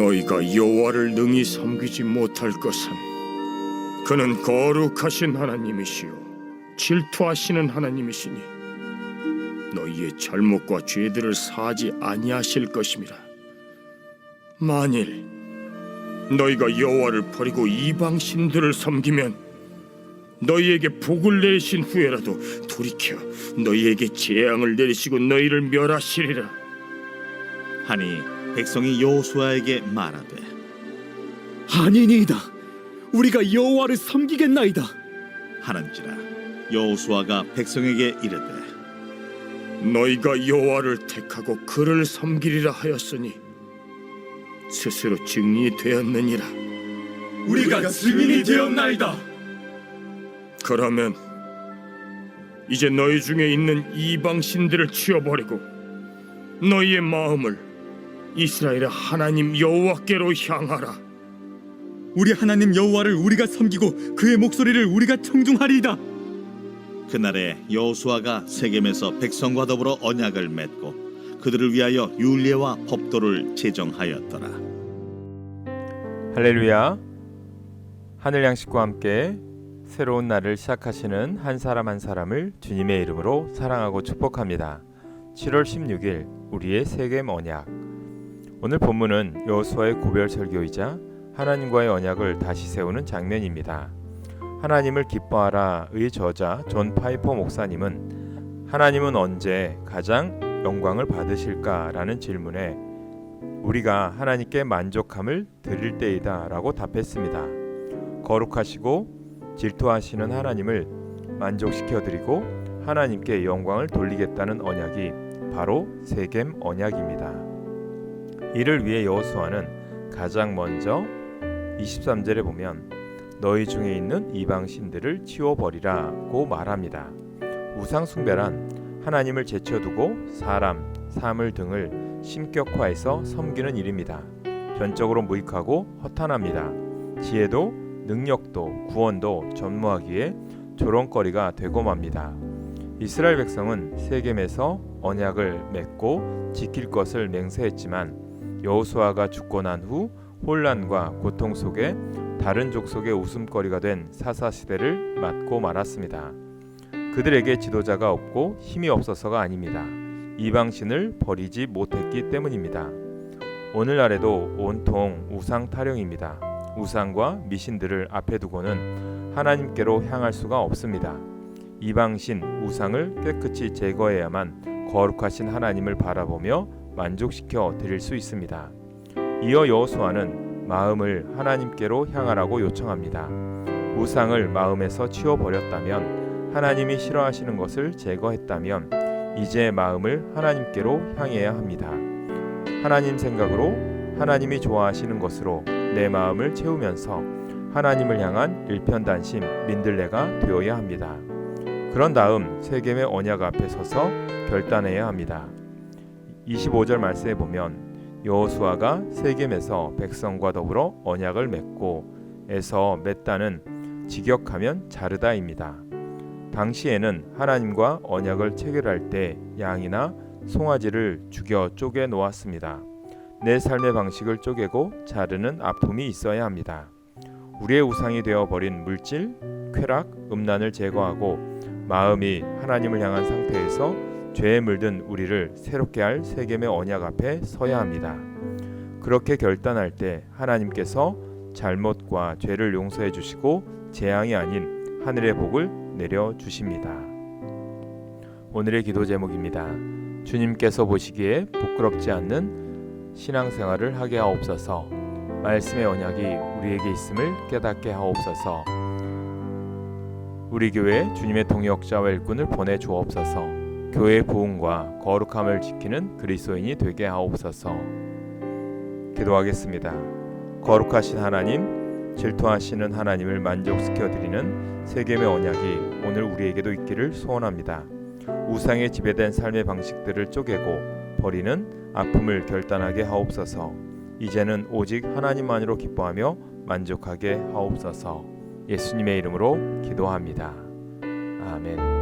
여호와를 능히 섬기지 못할 것은 그는 거룩하신 하나님이시요 질투하시는 하나님이시니 너희의 잘못과 죄들을 사지 아니하실 것임이라 만일 너희가 여호와를 버리고 이방 신들을 섬기면 너희에게 복을 내신 후에라도 돌이켜 너희에게 재앙을 내리시고 너희를 멸하시리라. 하니 백성이 여호수아에게 말하되 아니니이다. 우리가 여호와를 섬기겠나이다. 하는지라 여호수아가 백성에게 이르되 너희가 여호와를 택하고 그를 섬기리라 하였으니 스스로 증인이 되었느니라 우리가 증인이 되었나이다. 그러면 이제 너희 중에 있는 이방 신들을 치워버리고 너희의 마음을 이스라엘의 하나님 여호와께로 향하라 우리 하나님 여호와를 우리가 섬기고 그의 목소리를 우리가 청중하리이다. 그날에 여호수아가 세겜에서 백성과 더불어 언약을 맺고 그들을 위하여 율례와 법도를 제정하였더라 할렐루야. 하늘 양식과 함께 새로운 날을 시작하시는 한 사람 한 사람을 주님의 이름으로 사랑하고 축복합니다. 7월 16일 우리의 세겜 언약. 오늘 본문은 여호수아의 고별 설교이자 하나님과의 언약을 다시 세우는 장면입니다. 하나님을 기뻐하라의 저자 존 파이퍼 목사님은 하나님은 언제 가장 영광을 받으실까라는 질문에 우리가 하나님께 만족함을 드릴 때이다라고 답했습니다. 거룩하시고 질투하시는 하나님을 만족시켜 드리고 하나님께 영광을 돌리겠다는 언약이 바로 세겜 언약입니다. 이를 위해 여호수아는 가장 먼저 23절에 보면 너희 중에 있는 이방 신들을 치워 버리라고 말합니다. 우상 숭배란 하나님을 제쳐두고 사람, 사물 등을 신격화해서 섬기는 일입니다. 전적으로 무익하고 허탄합니다. 지혜도 능력도 구원도 전무하기에 조롱거리가 되고 맙니다. 이스라엘 백성은 세겜에서 언약을 맺고 지킬 것을 맹세했지만 여호수아가 죽고 난 후 혼란과 고통 속에 다른 족속의 웃음거리가 된 사사 시대를 맞고 말았습니다. 그들에게 지도자가 없고 힘이 없어서가 아닙니다. 이방신을 버리지 못했기 때문입니다. 오늘날에도 온통 우상 타령입니다. 우상과 미신들을 앞에 두고는 하나님께로 향할 수가 없습니다. 이방신 우상을 깨끗이 제거해야만 거룩하신 하나님을 바라보며 만족시켜 드릴 수 있습니다. 이어 여호수아는 마음을 하나님께로 향하라고 요청합니다. 우상을 마음에서 치워 버렸다면 하나님이 싫어하시는 것을 제거했다면 이제 마음을 하나님께로 향해야 합니다. 하나님 생각으로 하나님이 좋아하시는 것으로 내 마음을 채우면서 하나님을 향한 일편단심 민들레가 되어야 합니다. 그런 다음 세겜의 언약 앞에 서서 결단해야 합니다. 25절 말씀에 보면 여호수아가 세겜에서 백성과 더불어 언약을 맺고 에서 맺다는 직역하면 자르다입니다. 당시에는 하나님과 언약을 체결할 때 양이나 송아지를 죽여 쪼개 놓았습니다. 내 삶의 방식을 쪼개고 자르는 아픔이 있어야 합니다. 우리의 우상이 되어 버린 물질, 쾌락, 음란을 제거하고 마음이 하나님을 향한 상태에서 죄에 물든 우리를 새롭게 할 세겜의 언약 앞에 서야 합니다. 그렇게 결단할 때 하나님께서 잘못과 죄를 용서해 주시고 재앙이 아닌 하늘의 복을 내려 주십니다. 오늘의 기도 제목입니다. 주님께서 보시기에 부끄럽지 않는 신앙생활을 하게 하옵소서. 말씀의 언약이 우리에게 있음을 깨닫게 하옵소서. 우리 교회 주님의 동역자와 일꾼을 보내 주옵소서. 교회의 부흥과 거룩함을 지키는 그리스도인이 되게 하옵소서. 기도하겠습니다. 거룩하신 하나님, 질투하시는 하나님을 만족시켜 드리는 세겜의 언약이 오늘 우리에게도 있기를 소원합니다. 우상에 지배된 삶의 방식들을 쪼개고 버리는 아픔을 결단하게 하옵소서. 이제는 오직 하나님만으로 기뻐하며 만족하게 하옵소서. 예수님의 이름으로 기도합니다. 아멘.